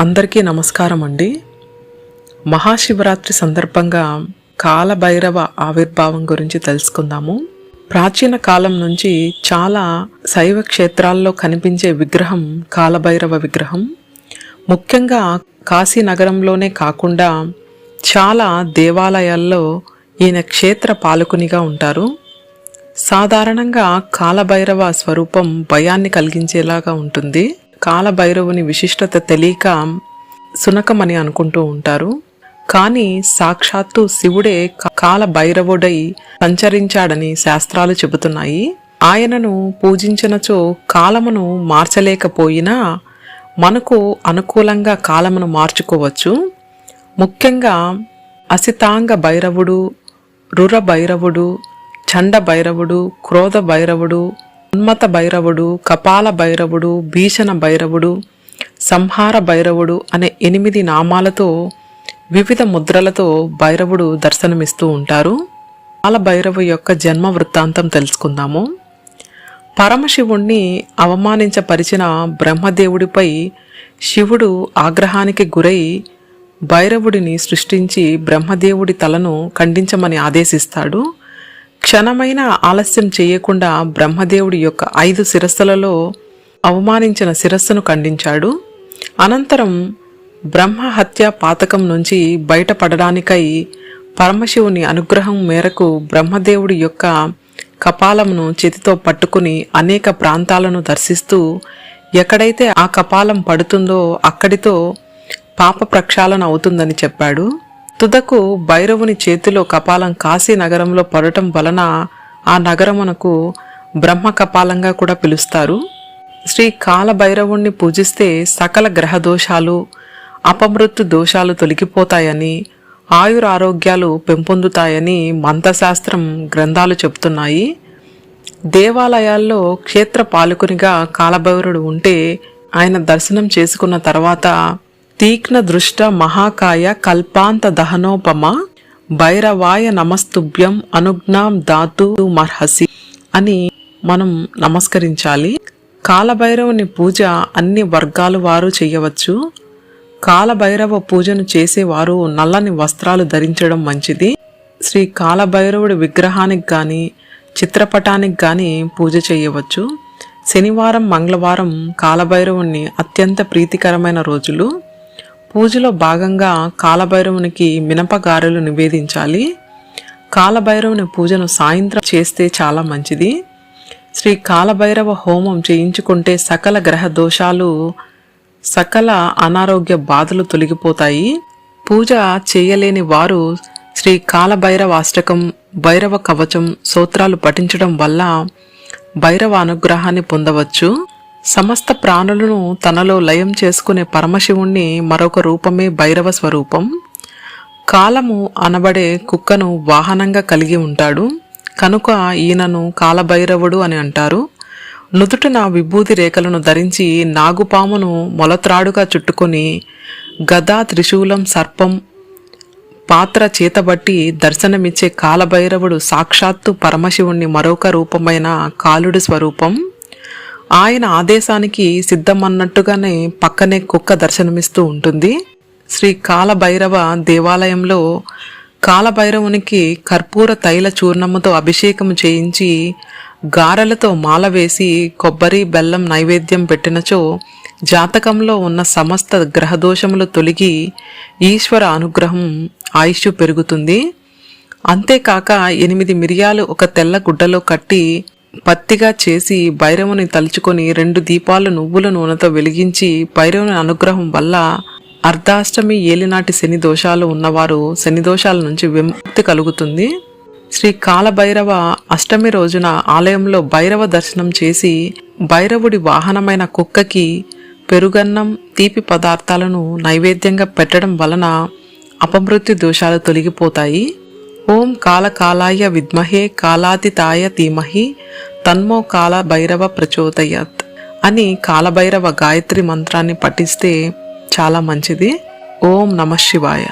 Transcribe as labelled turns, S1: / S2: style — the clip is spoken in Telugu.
S1: అందరికీ నమస్కారం అండి. మహాశివరాత్రి సందర్భంగా కాలభైరవ ఆవిర్భావం గురించి తెలుసుకుందాము. ప్రాచీన కాలం నుంచి చాలా శైవ క్షేత్రాల్లో కనిపించే విగ్రహం కాలభైరవ విగ్రహం. ముఖ్యంగా కాశీ నగరంలోనే కాకుండా చాలా దేవాలయాల్లో ఈయన క్షేత్ర పాలకునిగా ఉంటారు. సాధారణంగా కాలభైరవ స్వరూపం భయాన్ని కలిగించేలాగా ఉంటుంది. కాలభైరవుని విశిష్టత తెలియక సునకమని అనుకుంటూ ఉంటారు. కానీ సాక్షాత్తు శివుడే కాలభైరవుడై సంచరించాడని శాస్త్రాలు చెబుతున్నాయి. ఆయనను పూజించినచో కాలమును మార్చలేకపోయినా మనకు అనుకూలంగా కాలమును మార్చుకోవచ్చు. ముఖ్యంగా అసితాంగ భైరవుడు రుర భైరవుడు చండ భైరవుడు క్రోధ భైరవుడు ఉన్మత భైరవుడు కపాల భైరవుడు భీషణ భైరవుడు సంహార భైరవుడు అనే ఎనిమిది నామాలతో వివిధ ముద్రలతో భైరవుడు దర్శనమిస్తూ ఉంటారు. బాల భైరవు యొక్క జన్మ వృత్తాంతం తెలుసుకుందాము. పరమశివుణ్ణి అవమానించపరిచిన బ్రహ్మదేవుడిపై శివుడు ఆగ్రహానికి గురై భైరవుడిని సృష్టించి బ్రహ్మదేవుడి తలను ఖండించమని ఆదేశిస్తాడు. క్షణమైన ఆలస్యం చేయకుండా బ్రహ్మదేవుడి యొక్క ఐదు శిరస్సులలో అవమానించిన శిరస్సును ఖండించాడు. అనంతరం బ్రహ్మ హత్య పాతకం నుంచి బయటపడడానికై పరమశివుని అనుగ్రహం మేరకు బ్రహ్మదేవుడి యొక్క కపాలమును చేతితో పట్టుకుని అనేక ప్రాంతాలను దర్శిస్తూ ఎక్కడైతే ఆ కపాలం పడుతుందో అక్కడితో పాప ప్రక్షాళన అవుతుందని చెప్పాడు. తుదకు భైరవుని చేతిలో కపాలం కాశీ నగరంలో పడటం వలన ఆ నగరమునకు బ్రహ్మ కపాలంగా కూడా పిలుస్తారు. శ్రీ కాలభైరవుణ్ణి పూజిస్తే సకల గ్రహ దోషాలు అపమృత్యు దోషాలు తొలగిపోతాయని ఆయురారోగ్యాలు పెంపొందుతాయని మంత్రశాస్త్రం గ్రంథాలు చెబుతున్నాయి. దేవాలయాల్లో క్షేత్ర పాలకునిగా కాలభైరుడు ఉంటే ఆయన దర్శనం చేసుకున్న తర్వాత తీక్ష్ణ దృష్ట మహాకాయ కల్పాంత దహనోపమ? భైరవాయ నమస్తుభ్యం అనుజ్ఞాం దాతు మర్హసి అని మనం నమస్కరించాలి. కాలభైరవుని పూజ అన్ని వర్గాల వారు చేయవచ్చు. కాలభైరవ పూజను చేసేవారు నల్లని వస్త్రాలు ధరించడం మంచిది. శ్రీ కాలభైరవుడి విగ్రహానికి కానీ చిత్రపటానికి కానీ పూజ చేయవచ్చు. శనివారం మంగళవారం కాలభైరవుణ్ణి అత్యంత ప్రీతికరమైన రోజులు. పూజలో భాగంగా కాలభైరవునికి మినపగారెలు నివేదించాలి. కాలభైరవుని పూజను సాయంత్రం చేస్తే చాలా మంచిది. శ్రీ కాలభైరవ హోమం చేయించుకుంటే సకల గ్రహ దోషాలు సకల అనారోగ్య బాధలు తొలగిపోతాయి. పూజ చేయలేని వారు శ్రీ కాలభైరవ అష్టకం భైరవ కవచం సూత్రాలు పఠించడం వల్ల భైరవ అనుగ్రహాన్ని పొందవచ్చు. సమస్త ప్రాణులను తనలో లయం చేసుకునే పరమశివుణ్ణి మరొక రూపమే భైరవ స్వరూపం. కాలము అనబడే కుక్కను వాహనంగా కలిగి ఉంటాడు. కనుక ఈయనను కాలభైరవుడు అని అంటారు. నుదుటిన విభూతి రేఖలను ధరించి నాగుపామును మొలత్రాడుగా చుట్టుకొని గదా త్రిశూలం సర్పం పాత్ర చేతబట్టి దర్శనమిచ్చే కాలభైరవుడు సాక్షాత్తు పరమశివుణ్ణి మరొక రూపమైన కాలుడి స్వరూపం. ఆయన ఆదేశానికి సిద్ధమన్నట్టుగానే పక్కనే కుక్క దర్శనమిస్తూ ఉంటుంది. శ్రీ కాలభైరవ దేవాలయంలో కాలభైరవునికి కర్పూర తైల చూర్ణముతో అభిషేకం చేయించి గారెలతో మాల వేసి కొబ్బరి బెల్లం నైవేద్యం పెట్టినచో జాతకంలో ఉన్న సమస్త గ్రహదోషములు తొలగి ఈశ్వర అనుగ్రహం ఆయుష్ పెరుగుతుంది. అంతేకాక ఎనిమిది మిరియాలు ఒక తెల్ల గుడ్డలో కట్టి పత్తిగా చేసి భైరవుని తలుచుకొని రెండు దీపాలు నువ్వుల నూనెతో వెలిగించి భైరవుని అనుగ్రహం వల్ల అర్ధాష్టమి ఏలినాటి శని దోషాలు ఉన్నవారు శని దోషాల నుంచి విముక్తి కలుగుతుంది. శ్రీ కాలభైరవ అష్టమి రోజున ఆలయంలో భైరవ దర్శనం చేసి భైరవుడి వాహనమైన కుక్కకి పెరుగన్నం తీపి పదార్థాలను నైవేద్యంగా పెట్టడం వలన అపమృత్యు దోషాలు తొలగిపోతాయి. ఓం కాలకాలాయ విద్మహే కాలాతితాయ ధీమహి తన్మో కాల భైరవ ప్రచోదయత్ అని కాలభైరవ గాయత్రి మంత్రాన్ని పఠిస్తే చాలా మంచిది. ఓం నమ శివాయ.